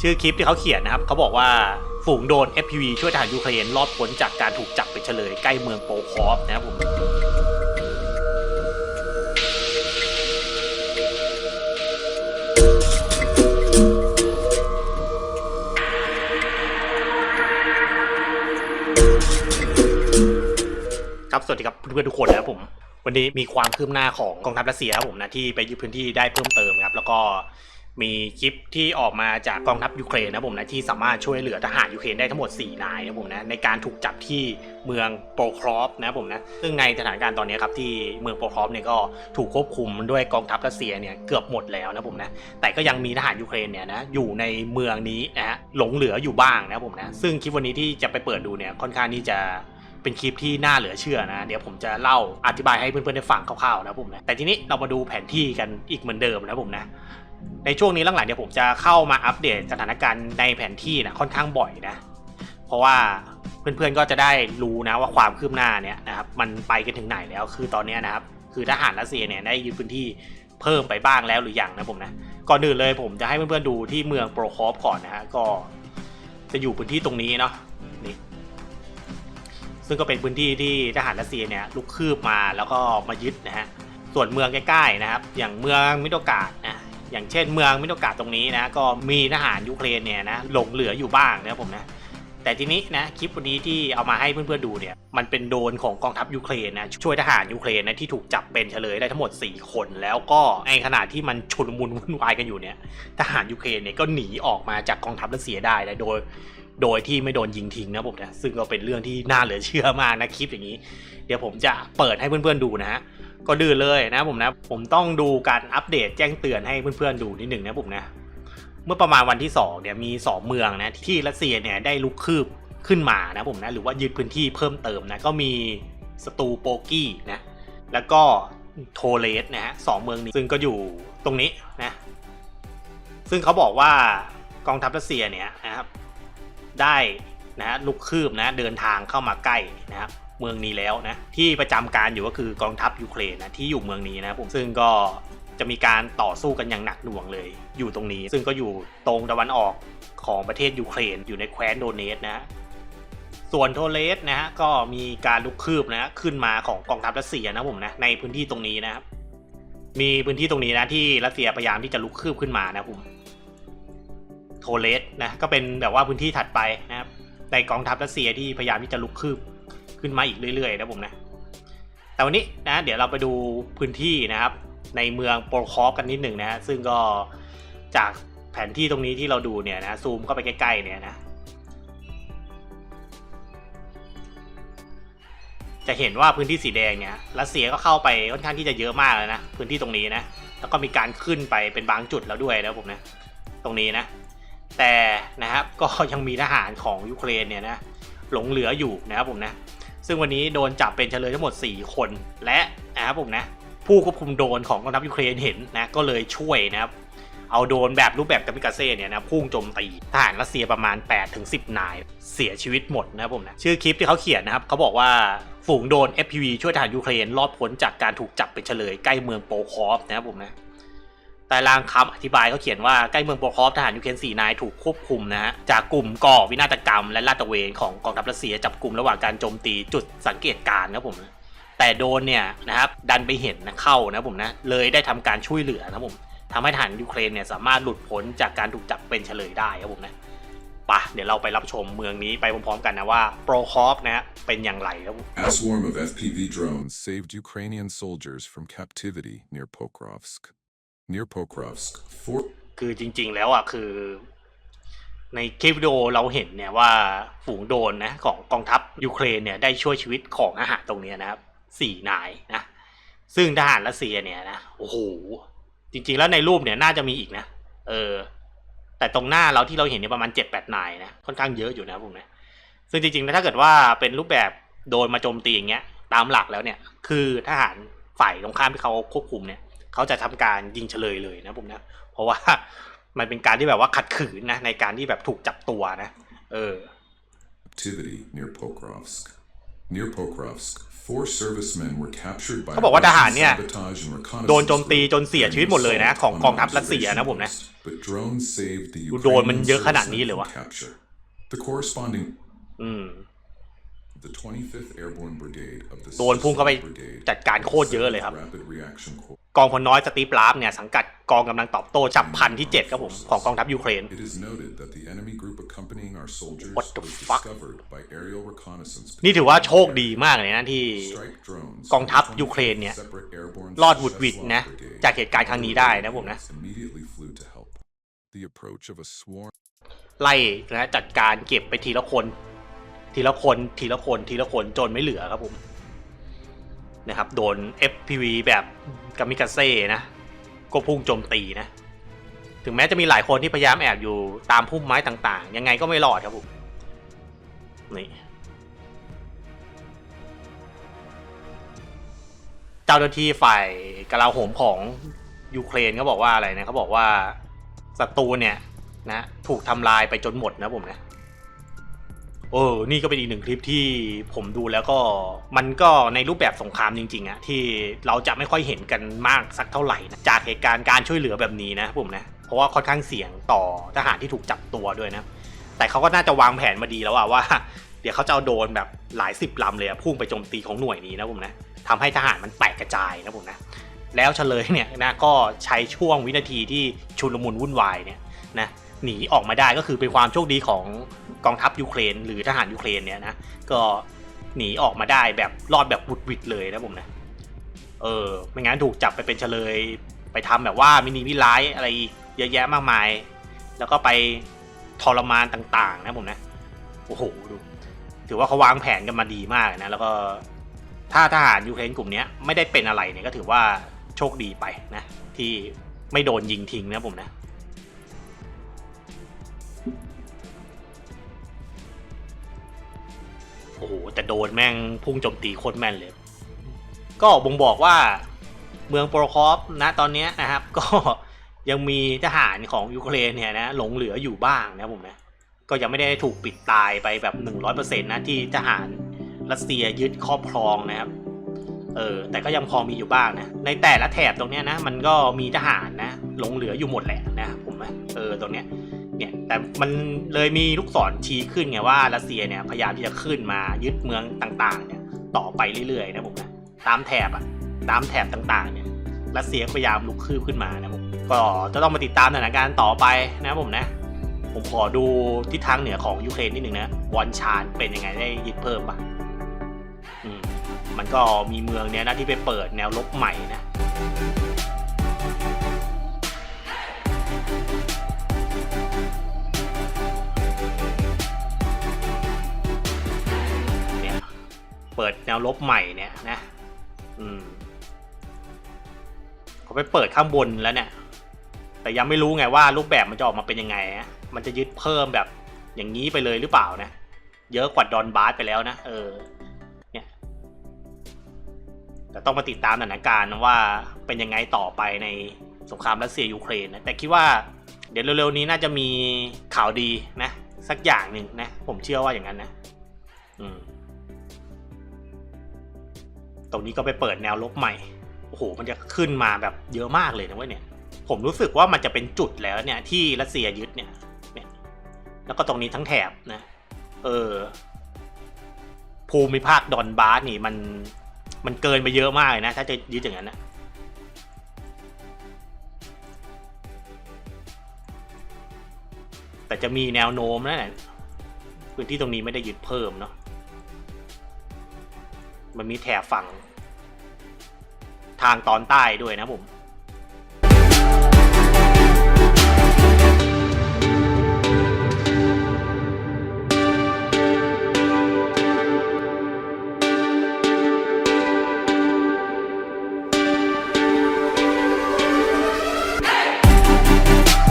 ชื่อคลิปที่เขาเขียนนะครับเขาบอกว่าฝูงโดน FPV ช่วยทหารยูเครนรอดพ้นจากการถูกจับเป็นเฉลยใกล้เมืองโปคอฟนะครับผมครับสวัสดีครับเพื่อนๆทุกคนนะครับผม วันนี้มีความคืบหน้าของกองทัพรัสเซียครับผมนะที่ไปยึดพื้นที่ได้เพิ่มเติมครับ แล้วก็ มีคลิปที่ออกมาจากกองทัพยูเครนนะผมนะที่สามารถช่วยเหลือทหารยูเครนได้ทั้งหมด 4 นายนะผมนะในการถูกจับที่เมืองโปรครอฟนะผมนะซึ่งในสถานการณ์ตอนนี้ครับที่เมืองโปรครอฟเนี่ยก็ถูกควบคุมด้วยกองทัพรัสเซียเนี่ยเกือบหมดแล้วนะผมนะแต่ก็ยังมีทหารยูเครนเนี่ยนะอยู่ในเมืองนี้นะฮะหลงเหลืออยู่บ้างนะผมนะซึ่งคลิปวันนี้ที่จะไปเปิดดูเนี่ยค่อนข้างที่จะเป็นคลิปที่น่าเหลือเชื่อนะ เดี๋ยวผมจะเล่าอธิบายให้เพื่อนๆได้ฟังคร่าวๆนะผมนะแต่ทีนี้เรามาดูแผนที่กันอีกเหมือนเดิมนะผมนะ ในช่วงนี้หลังๆเดี๋ยวผมจะเข้ามาอัปเดตสถานการณ์ในแผนที่นะค่อนข้างบ่อยนะ เพราะว่าเพื่อนๆก็จะได้รู้นะว่าความคืบหน้าเนี่ยนะครับมันไปกันถึงไหนแล้วคือตอนนี้นะครับ คือทหารรัสเซียเนี่ยได้ยึดพื้นที่เพิ่มไปบ้างแล้วหรือยังนะผมนะก่อนอื่นเลยผมจะให้เพื่อนๆดูที่เมืองโปรคอฟก่อนนะฮะก็จะอยู่พื้นที่ตรงนี้เนาะนี่ซึ่งก็เป็นพื้นที่ที่ทหารรัสเซียเนี่ยลุกคืบมาแล้วก็มายึดนะฮะส่วนเมืองใกล้ๆนะครับ อย่างเมืองมิโดกาดนะ อย่างเช่นเมืองมิโดกาดตรงนี้นะก็มีทหารยูเครนเนี่ยนะหลงเหลืออยู่บ้างนะผมนะแต่ทีนี้นะคลิปวันนี้ที่เอามาให้เพื่อนๆดูเนี่ยมันเป็นโดนของกองทัพยูเครนนะช่วยทหารยูเครนนะที่ถูกจับเป็นเฉลยได้ทั้งหมด 4 คน แล้วก็ในขณะที่มันชุลมุนวุ่นวายกันอยู่เนี่ยทหารยูเครนเนี่ยก็หนีออกมาจากกองทัพรัสเซียได้นะโดย โดยที่ไม่โดนยิงทิ้งนะผมนะซึ่งก็เป็นเรื่องที่น่าเหลือเชื่อมากนะคลิปอย่างนี้ เดี๋ยวผมจะเปิดให้เพื่อนๆดูนะฮะ ก็ดื้อเลยนะผมนะ ผมต้องดูการอัปเดตแจ้งเตือนให้เพื่อนๆดูนิดหนึ่งนะผมนะ เมื่อประมาณวันที่2เนี่ยมี 2 เมืองนะที่รัสเซียเนี่ยได้ลุกคืบขึ้นมานะผมนะหรือว่ายึดพื้นที่เพิ่มเติมนะก็มีสตูโปกี้นะแล้วก็โทเลสนะฮะสองเมืองนี้ซึ่งก็อยู่ตรงนี้นะซึ่งเขาบอกว่ากองทัพรัสเซียเนี่ยนะครับได้นะลุกคืบนะเดินทางเข้ามาใกล้นะครับ เมืองนี้แล้วนะที่ประจำการอยู่ก็คือกองทัพยูเครนนะที่อยู่เมืองนี้นะผมซึ่งก็จะมีการต่อสู้กันอย่างหนักหน่วงเลย อยู่ตรงนี้ ซึ่งก็อยู่ตรงตะวันออกของประเทศยูเครนอยู่ในแคว้นโดเนตนะส่วนโทเลสนะฮะก็มีการลุกคืบนะฮะขึ้นมาของกองทัพรัสเซียนะผมนะในพื้นที่ตรงนี้นะครับมีพื้นที่ตรงนี้นะที่รัสเซียพยายามที่จะลุกคืบขึ้นมานะผมโทเลสนะก็เป็นแบบว่าพื้นที่ถัดไปนะครับในกองทัพรัสเซียที่พยายามที่จะลุกคืบ ขึ้นมาอีกเรื่อยๆนะผมนะ แต่วันนี้นะเดี๋ยวเราไปดูพื้นที่นะครับ ในเมืองโปรคอฟกันนิดหนึ่งนะซึ่งก็จากแผนที่ตรงนี้ที่เราดูเนี่ยนะซูมเข้าไปใกล้ๆเนี่ยนะจะเห็นว่าพื้นที่สีแดงเนี่ยรัสเซียก็เข้าไปค่อนข้างที่จะเยอะมากเลยนะพื้นที่ตรงนี้นะแล้วก็มีการขึ้นไปเป็นบางจุดแล้วด้วยนะผมนะตรงนี้นะ แต่นะครับก็ยังมีทหารของยูเครนเนี่ยนะหลงเหลืออยู่นะครับผมนะ ซึ่งวันนี้โดนจับเป็นเฉลยทั้งหมด 4 คน และนะครับผมนะผู้ควบคุมโดนของกองทัพยูเครนเห็นนะก็เลยช่วยนะครับเอาโดนแบบรูปแบบกามิกาเซ่เนี่ยนะพุ่งโจมตีทหารรัสเซียประมาณ8-10ถึง10 นาย เสียชีวิตหมดนะครับผมนะชื่อคลิปที่เขาเขียนนะครับเขาบอกว่าฝูงโดน FPV ช่วยทหารยูเครนรอดพ้นจากการถูกจับเป็นเฉลยใกล้เมืองโปคอฟนะครับผมนะ แต่รางคำอธิบายเขาเขียนว่าใกล้เมืองโปรคอฟทหารยูเครนสี่นายถูกควบคุมนะฮะจากกลุ่มก่อวินาศกรรม และลาดตระเวนของกองทัพรัสเซียจับกลุ่มระหว่างการโจมตีจุดสังเกตการณ์นะครับผมนะแต่โดนเนี่ยนะครับดันไปเห็นนะเข้านะผมนะเลยได้ทำการช่วยเหลือนะผมทำให้ทหารยูเครนเนี่ยสามารถหลุดพ้นจากการถูกจับเป็นเฉลยได้ครับผมนะปะเดี๋ยวเราไปรับชมเมืองนี้ไปพร้อมๆกันนะว่าโปรคอฟนะฮะเป็นอย่างไรครับผม A swarm of FPV drones saved Ukrainian soldiers from captivity near Pokrovsk. Near Pokrovsk, for... คือจริง ๆ แล้วอะคือ ในคลิปวิดีโอเราเห็นเนี่ยว่าฝูงโดนนะของกองทัพยูเครนเนี่ยได้ช่วยชีวิตของอาหารตรงเนี้ยนะครับสี่นายนะ ซึ่งทหารรัสเซียเนี่ยนะโอ้โหจริง ๆ แล้วในรูปเนี่ยน่าจะมีอีกนะ เออ แต่ตรงหน้าเราที่เราเห็นเนี่ยประมาณเจ็ดแปดนายนะค่อนข้างเยอะอยู่นะผมนะซึ่งจริงๆแล้วถ้าเกิดว่าเป็นรูปแบบโดนมาโจมตีอย่างเงี้ย ตามหลักแล้วเนี่ย คือทหารฝ่ายตรงข้ามที่เขาควบคุมเนี่ย เขาจะทำการยิงเฉลยเลยนะผมนะ เพราะว่ามันเป็นการที่แบบว่าขัดขืนนะในการที่แบบถูกจับตัวนะ เออ captivity near Pokrovsk. Near Pokrovsk, four servicemen were captured by เขาบอกว่าทหารเนี่ย Russian sabotage and reconnaissance โดนโจมตีจนเสีย during ชีวิตหมดเลยนะ assault ของ on กองทัพรัสเซียนะผมนะ observation posts. But drones saved the ดูโดรนมัน Ukrainian เยอะขนาดนี้ servicemen เลยวะ from capture. The corresponding อืม โดนพุ่งเข้าไป Sicily Brigade จัดการโคตรเยอะเลยครับ Rapid Reaction Corps. กองพลน้อยสตีฟลาฟเนี่ยสังกัดกองกำลังตอบโต้ฉับพลันที่ 7 ครับผม ของกองทัพยูเครน It is noted that the enemy group accompanying our soldiers What the was fuck? discovered by aerial reconnaissance นี่ถือว่าโชคดีมากเลยนะที่ strike drones กองทัพ from ยูเครนเนี่ย separate airborne รอดหวุดหวิดนะ Sheslau จากเหตุการณ์ครั้งนี้ได้นะผมนะ immediately flew to help. The approach of a swarm ไล่นะจัดการเก็บไปทีละคน ทีละคนทีละคนทีละคนจนไม่เหลือครับผมนะครับโดน FPV แบบกามิกาเซ่นะ ก็พุ่งโจมตีนะ ถึงแม้จะมีหลายคนที่พยายามแอบอยู่ตามพุ่มไม้ต่างๆ ยังไงก็ไม่รอดครับผมนี่เจ้าหน้าที่ฝ่ายกลาโหมของยูเครนเขาบอกว่าอะไรนะเขาบอกว่าศัตรูเนี่ยนะถูกทำลายไปจนหมดนะผมนะ เออ นี่ก็เป็นอีกหนึ่งคลิปที่ผมดูแล้วก็มันก็ในรูปแบบสงครามจริงๆอะที่เราจะไม่ค่อยเห็นกันมากสักเท่าไหร่นะจากเหตุการณ์การช่วยเหลือแบบนี้นะผมนะ เพราะว่าค่อนข้างเสี่ยงต่อทหารที่ถูกจับตัวด้วยนะ แต่เขาก็น่าจะวางแผนมาดีแล้วอะว่า เดี๋ยวเขาจะเอาโดนแบบหลายสิบลำเลยพุ่งไปโจมตีของหน่วยนี้นะผมนะทำให้ทหารมันแตกกระจายนะผมนะ แล้วเฉลยเนี่ยนะก็ใช้ช่วงวินาทีที่ชุลมุนวุ่นวายเนี่ยนะหนีออกมาได้ก็คือเป็นความโชคดีของ กองทัพยูเครน หรือทหารยูเครนเนี่ยนะก็หนีออกมาได้แบบรอดแบบบุดวิดเลยนะผมนะเออไม่งั้นถูกจับไปเป็นเฉลย ไปทำแบบว่ามินิวิร้ายอะไรเยอะแยะมากมาย แล้วก็ไปทรมานต่าง ๆ นะผมนะโอ้โหดูถือว่าเขาวางแผนกันมาดีมากนะแล้วก็ถ้าทหารยูเครนกลุ่มนี้ไม่ได้เป็นอะไรเนี่ยก็ถือว่าโชคดีไปนะที่ไม่โดนยิงทิ้งนะผมนะ แต่โดนแม่งพุ่งโจมตีโคตรแม่นเลย ก็บ่งบอกว่าเมืองโปรคอฟนะตอนนี้นะครับ ก็ยังมีทหารของยูเครนเนี่ยนะหลงเหลืออยู่บ้างนะผมนะก็ยังไม่ได้ถูกปิดตายไปแบบ 100%นะที่ทหารรัสเซียยึดครอบครองนะครับเออแต่ก็ยังพอมีอยู่บ้างนะ ในแต่ละแถบตรงเนี้ยนะ มันก็มีทหารนะหลงเหลืออยู่หมดแหละนะผมว่าเออตรงเนี้ย แต่มันเลยมีลูกศรชี้ขึ้นไงว่ารัสเซียเนี่ยพยายามที่จะขึ้นมายึดเมืองต่างๆเนี่ยต่อไปเรื่อยๆนะผมนะตามแถบอะตามแถบต่างๆเนี่ยรัสเซียพยายามลุกคืบขึ้นมานะผมก็จะต้องมาติดตามสถานการณ์ต่อไปนะผมนะ ผมขอดูทิศทางเหนือของยูเครนนิดหนึ่งนะวอนชานเป็นยังไงได้ยึดเพิ่มปะอืมมันก็มีเมืองเนี้ยนะที่ไปเปิดแนวลบใหม่นะ เปิดแนวลบใหม่เนี่ยนะ อืมเขาไปเปิดข้างบนแล้วเนี่ย แต่ยังไม่รู้ไงว่ารูปแบบมันจะออกมาเป็นยังไงอะมันจะยึดเพิ่มแบบอย่างนี้ไปเลยหรือเปล่านะ เยอะกว่าดอนบาสไปแล้วนะ เออ เนี่ย แต่ต้องมาติดตามสถานการณ์ว่าเป็นยังไงต่อไปในสงครามรัสเซียยูเครนนะ แต่คิดว่าเดี๋ยวเร็วๆนี้น่าจะมีข่าวดีนะ สักอย่างหนึ่งนะ ผมเชื่อว่าอย่างนั้นนะ อืม ตรงนี้ก็ไปเปิดแนวลบใหม่ โอ้โห มันจะขึ้นมาแบบเยอะมากเลยนะเว้ยเนี่ย ผมรู้สึกว่ามันจะเป็นจุดแล้วเนี่ยที่รัสเซียยึดเนี่ยเนี่ย แล้วก็ตรงนี้ทั้งแถบนะ เออ ภูมิภาคดอนบาสนี่มัน มันเกินไปเยอะมากเลยนะ ถ้าจะยึดอย่างนั้นนะแต่จะมีแนวโน้มนะเนี่ยพื้นที่ตรงนี้ไม่ได้ยึดเพิ่มเนาะ มันมีแถบฝั่ง ทางตอนใต้ด้วยนะผม